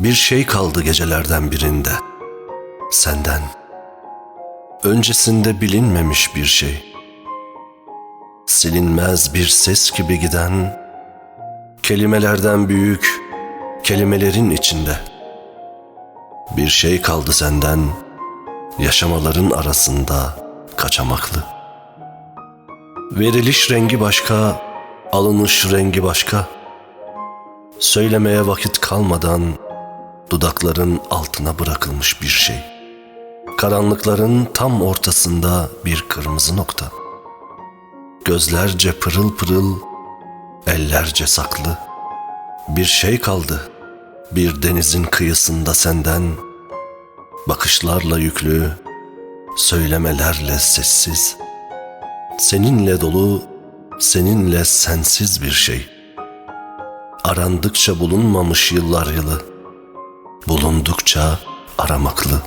Bir şey kaldı gecelerden birinde. Senden. Öncesinde bilinmemiş bir şey. Silinmez bir ses gibi giden, kelimelerden büyük, kelimelerin içinde. Bir şey kaldı senden, yaşamaların arasında kaçamaklı. Veriliş rengi başka, alınış rengi başka. Söylemeye vakit kalmadan dudakların altına bırakılmış bir şey. Karanlıkların tam ortasında bir kırmızı nokta. Gözlerce pırıl pırıl, ellerce saklı. Bir şey kaldı, bir denizin kıyısında senden, bakışlarla yüklü, söylemelerle sessiz. Seninle dolu, seninle sensiz bir şey. Arandıkça bulunmamış yıllar yılı, bulundukça aramaklı.